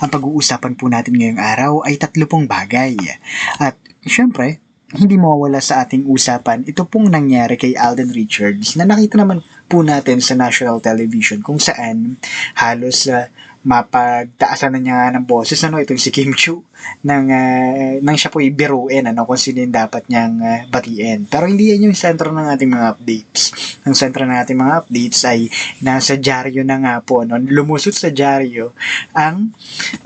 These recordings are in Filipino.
Ang pag-uusapan po natin ngayong araw ay tatlo pong bagay. At syempre, hindi mawawala sa ating usapan ito pong nangyari kay Alden Richards na nakita naman po natin sa national television kung saan halos uh, mapagtaasan na niya ng boses ano itong si Kim Chu nang uh, nang siya po ibiruin ano kung sino yung dapat niyang uh, batiin. Pero hindi yan yung sentro ng ating mga updates. Ang sentro ng ating mga updates ay nasa dyaryo na nga po no lumusot sa dyaryo ang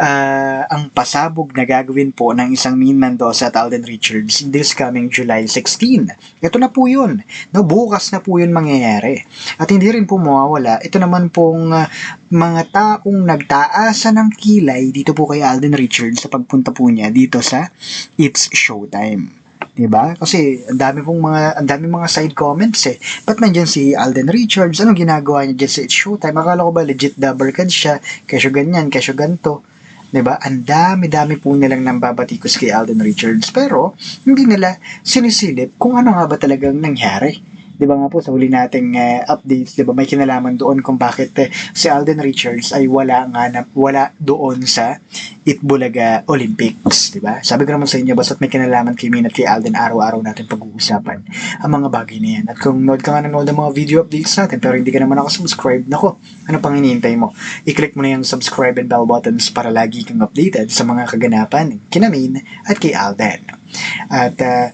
uh, ang pasabog na gagawin po ng isang Min Mendoza at Alden Richards this coming July 16 ito na po yun no? Bukas na po yun mangyayari. At hindi rin po mawawala. Ito naman pong uh, mga taong nagtaasa ng kilay dito po kay Alden Richards sa pagpunta po niya dito sa It's Showtime. 'di ba? Kasi ang dami pong mga ang dami mga side comments eh. Ba't nandiyan si Alden Richards? Anong ginagawa niya diyan sa It's Showtime? Akala ko ba legit double card siya? Kesyo ganyan, kesyo ganto. 'di ba? Ang dami-dami po nilang nambabatikos kay Alden Richards pero hindi nila sinisilip kung ano nga ba talagang nangyari. 'Di ba nga po sa huli nating uh, updates, 'di ba may kinalaman doon kung bakit uh, si Alden Richards ay wala nga na, wala doon sa Itbulaga Olympics, 'di ba? Sabi ko naman sa inyo basta't may kinalaman kay Min at kay Alden araw-araw natin pag-uusapan ang mga bagay na yan. At kung nod ka nga nanood ng mga video updates natin pero hindi ka naman nakasubscribe, nako, ano pang hinihintay mo? I-click mo na yung subscribe and bell buttons para lagi kang updated sa mga kaganapan kina Min at kay Alden. At uh,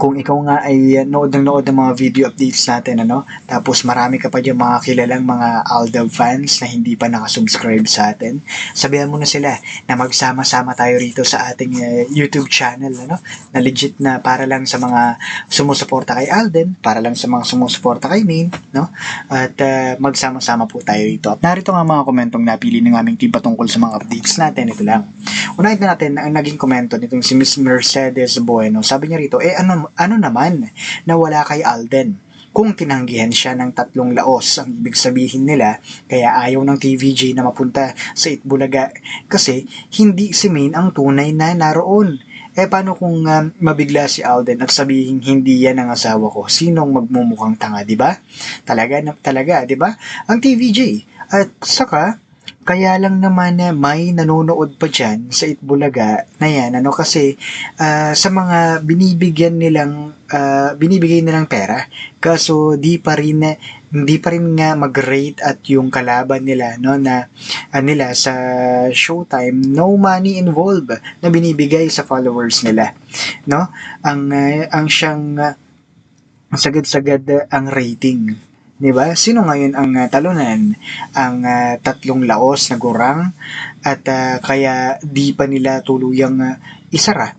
kung ikaw nga ay nood ng nood ng mga video updates natin, ano, tapos marami ka pa dyan mga kilalang mga Aldab fans na hindi pa nakasubscribe sa atin, sabihan mo na sila na magsama-sama tayo rito sa ating uh, YouTube channel, ano, na legit na para lang sa mga sumusuporta kay Alden, para lang sa mga sumusuporta kay Main, no, at uh, magsama-sama po tayo rito. At narito nga mga komentong napili ng aming team patungkol sa mga updates natin, ito lang. Unahin natin ang naging komento nitong si Miss Mercedes Bueno. Sabi niya rito, eh ano ano naman na wala kay Alden? Kung tinanggihan siya ng tatlong laos, ang ibig sabihin nila, kaya ayaw ng TVJ na mapunta sa Itbulaga kasi hindi si Main ang tunay na naroon. Eh paano kung uh, mabigla si Alden at sabihin hindi yan ang asawa ko? Sinong magmumukhang tanga, di ba? Talaga, na, talaga, di ba? Ang TVJ. At saka, kaya lang naman na may nanonood pa dyan sa Itbulaga na yan, ano kasi uh, sa mga binibigyan nilang uh, binibigay nilang pera kaso di pa rin hindi pa rin nga mag-rate at yung kalaban nila no na uh, nila sa Showtime no money involved na binibigay sa followers nila no? Ang uh, ang siyang uh, sagad-sagad uh, ang rating 'di ba? Sino ngayon ang uh, talunan? Ang uh, tatlong laos na gurang at uh, kaya di pa nila tuluyang uh, isara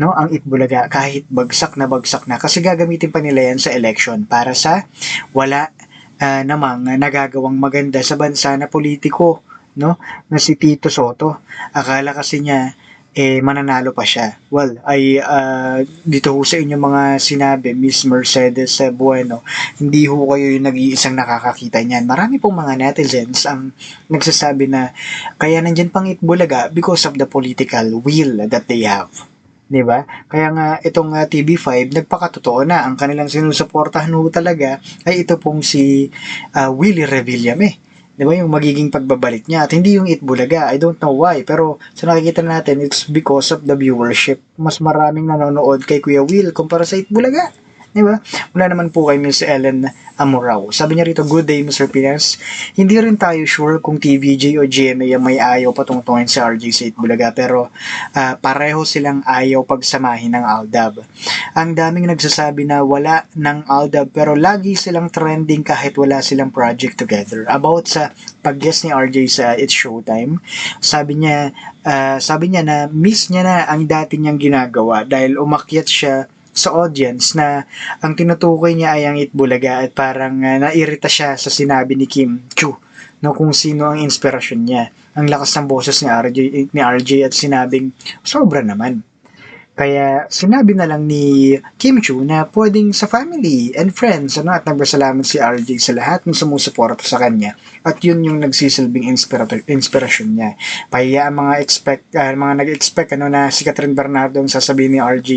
no ang Itbulaga kahit bagsak na bagsak na kasi gagamitin pa nila yan sa election para sa wala uh, namang nagagawang maganda sa bansa na politiko no na si Tito Soto akala kasi niya eh mananalo pa siya. Well, ay uh, dito ho sa inyo mga sinabi, Miss Mercedes Bueno, hindi ho kayo yung nag-iisang nakakakita niyan. Marami pong mga netizens ang nagsasabi na kaya nandyan pang itbulaga because of the political will that they have. 'di ba? Kaya nga itong uh, TV5 nagpakatotoo na ang kanilang sinusuportahan ho talaga ay ito pong si uh, Willie Revillame 'di ba yung magiging pagbabalik niya? At hindi yung Itbulaga I don't know why. Pero sa nakikita natin it's because of the viewership. Mas maraming nanonood kay Kuya Will kumpara sa Itbulaga Di ba? Wala naman po kay Miss Ellen Amorao. Sabi niya rito, good day Mr. Pinas. Hindi rin tayo sure kung TVJ o GMA ang may ayaw patungtungin sa RJ sa Bulaga pero uh, pareho silang ayaw pagsamahin ng Aldab. Ang daming nagsasabi na wala ng Aldab pero lagi silang trending kahit wala silang project together. About sa pag-guest ni RJ sa It's Showtime, sabi niya, uh, sabi niya na miss niya na ang dati niyang ginagawa dahil umakyat siya sa audience na ang tinutukoy niya ay ang Itbulaga at parang uh, nairita siya sa sinabi ni Kim Chu no, kung sino ang inspirasyon niya. Ang lakas ng boses ni RJ, ni RJ at sinabing, sobra naman. Kaya sinabi na lang ni Kim Chu na pwedeng sa family and friends ano, at nagpasalamat si RJ sa lahat ng sumusuporta sa kanya at yun yung nagsisilbing inspirator, inspirasyon niya. Kaya mga expect ah, mga nag-expect ano na si Catherine Bernardo ang sasabihin ni RJ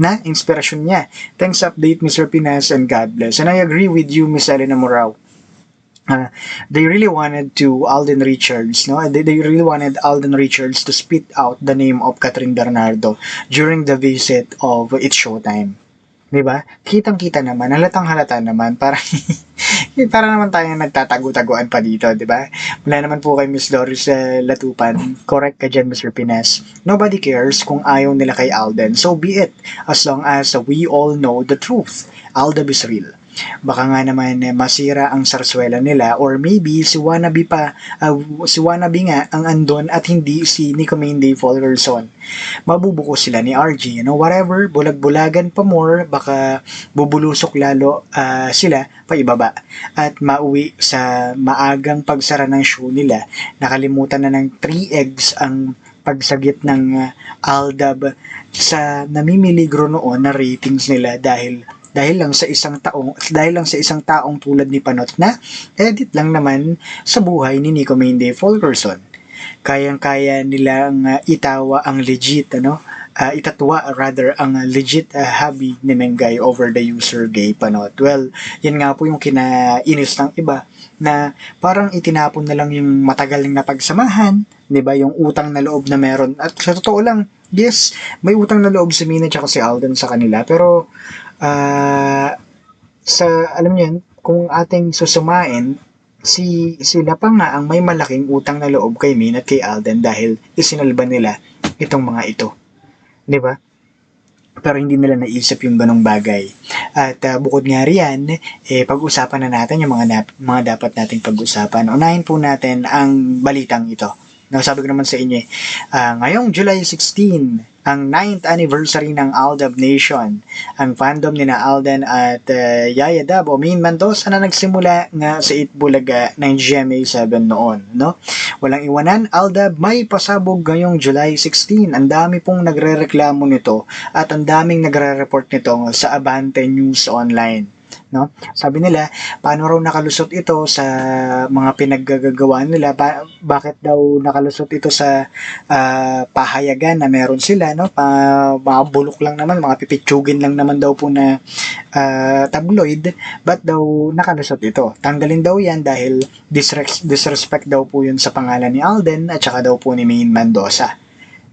na inspirasyon niya. Thanks update Mr. Pinas and God bless. And I agree with you Miss Elena Morao. Uh, they really wanted to Alden Richards, no? They, they really wanted Alden Richards to spit out the name of Catherine Bernardo during the visit of It's Showtime. 'Di ba? Kitang-kita naman, halatang halata naman, para para naman tayo nagtatago-taguan pa dito, 'di ba? Wala naman po kay Miss Doris uh, Latupan. Correct ka dyan, Mr. Pines. Nobody cares kung ayaw nila kay Alden. So be it, as long as we all know the truth. Alden is real baka nga naman eh, masira ang sarswela nila or maybe si Wannabe pa uh, si Wannabe nga ang andon at hindi si Nico Mindy Folgerson mabubuko sila ni RG you know whatever bulag-bulagan pa more baka bubulusok lalo uh, sila pa ibaba. At mauwi sa maagang pagsara ng show nila nakalimutan na ng 3 eggs ang pagsagit ng uh, Aldab sa namimiligro noon na ratings nila dahil dahil lang sa isang taong dahil lang sa isang taong tulad ni Panot na edit lang naman sa buhay ni Nico Mende Fulkerson. Kayang-kaya nilang uh, itawa ang legit ano uh, itatwa rather ang legit uh, hobby ni Mengay over the user gay Panot. Well, yan nga po yung kinainis ng iba na parang itinapon na lang yung matagal na pagsamahan, 'di ba? Yung utang na loob na meron. At sa totoo lang, yes, may utang na loob si Mina at si Alden sa kanila, pero uh, sa alam niyo kung ating susumain si sila pa nga ang may malaking utang na loob kay Min at kay Alden dahil isinalba nila itong mga ito. 'Di ba? Pero hindi nila naisip yung ganong bagay. At uh, bukod nga riyan, eh, pag-usapan na natin yung mga, nap- mga dapat nating pag-usapan. Unahin po natin ang balitang ito. Nasabi ko naman sa inyo, uh, ngayong July 16, ang 9th anniversary ng Aldab Nation. Ang fandom ni na Alden at uh, Yaya Dab o Min Mendoza na nagsimula nga sa Itbulaga ng GMA7 noon. No? Walang iwanan, Aldab may pasabog ngayong July 16. Ang dami pong nagre-reklamo nito at ang daming nagre-report nito sa Abante News Online no? Sabi nila, paano raw nakalusot ito sa mga pinaggagawa nila? Ba- bakit daw nakalusot ito sa uh, pahayagan na meron sila, no? Pa, mga bulok lang naman, mga pipitsugin lang naman daw po na uh, tabloid, but daw nakalusot ito? Tanggalin daw yan dahil disres- disrespect daw po yun sa pangalan ni Alden at saka daw po ni Maine Mendoza.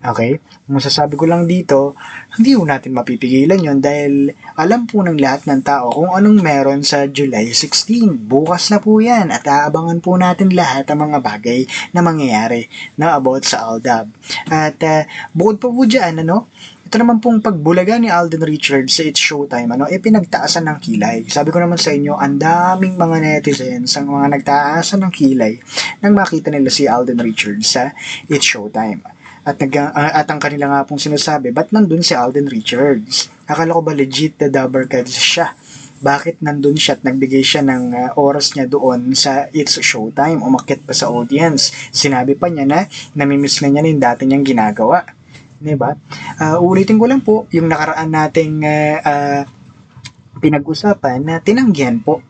Okay? Masasabi ko lang dito, hindi po natin mapipigilan yon dahil alam po ng lahat ng tao kung anong meron sa July 16. Bukas na po yan at aabangan po natin lahat ang mga bagay na mangyayari na about sa Aldab. At uh, bukod pa po dyan, ano, ito naman pong pagbulaga ni Alden Richards sa It's Showtime, ano, eh pinagtaasan ng kilay. Sabi ko naman sa inyo, ang daming mga netizens, ang mga nagtaasan ng kilay nang makita nila si Alden Richards sa It's Showtime. At, nag, uh, at ang kanila nga pong sinasabi, ba't nandun si Alden Richards? Akala ko ba legit na Dabber Cats siya? Bakit nandun siya at nagbigay siya ng uh, oras niya doon sa It's Showtime? Umakit pa sa audience. Sinabi pa niya na namimiss na niya na yung dati niyang ginagawa. Diba? Uh, ulitin ko lang po yung nakaraan nating uh, uh, pinag-usapan na tinanggihan po.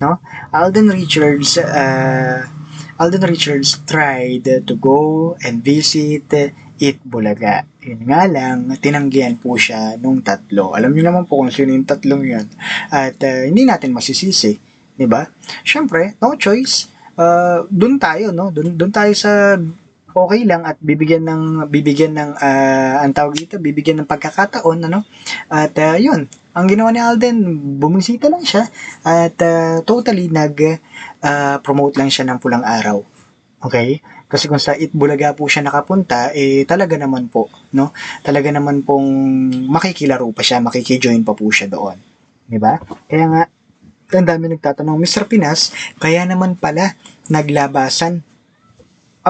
No? Alden Richards uh, Alden Richards tried to go and visit It Bulaga. Yun nga lang, tinanggihan po siya nung tatlo. Alam niyo naman po kung sino yung tatlong yun. At uh, hindi natin masisisi. Di ba? Siyempre, no choice. Uh, doon tayo, no? Doon, doon tayo sa okay lang at bibigyan ng bibigyan ng uh, ang tawag dito bibigyan ng pagkakataon ano at uh, yun ang ginawa ni Alden, bumisita lang siya at uh, totally nag-promote uh, lang siya ng pulang araw. Okay? Kasi kung sa Itbulaga po siya nakapunta, eh talaga naman po, no? Talaga naman pong makikilaro pa siya, makikijoin pa po siya doon. 'Di ba? Kaya nga ang dami nagtatanong, Mr. Pinas, kaya naman pala naglabasan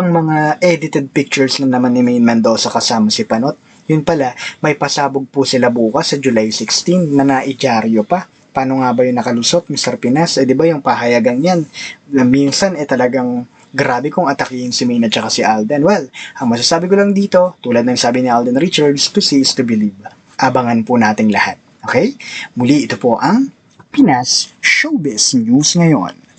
ang mga edited pictures na naman ni Maine Mendoza kasama si Panot yun pala, may pasabog po sila bukas sa July 16 na naidyaryo pa. Paano nga ba yung nakalusot, Mr. Pinas? Eh, di ba yung pahayagan yan, minsan eh talagang grabe kung atakihin si Maine at saka si Alden. Well, ang masasabi ko lang dito, tulad ng sabi ni Alden Richards, to see is to believe. Abangan po nating lahat. Okay? Muli, ito po ang Pinas Showbiz News ngayon.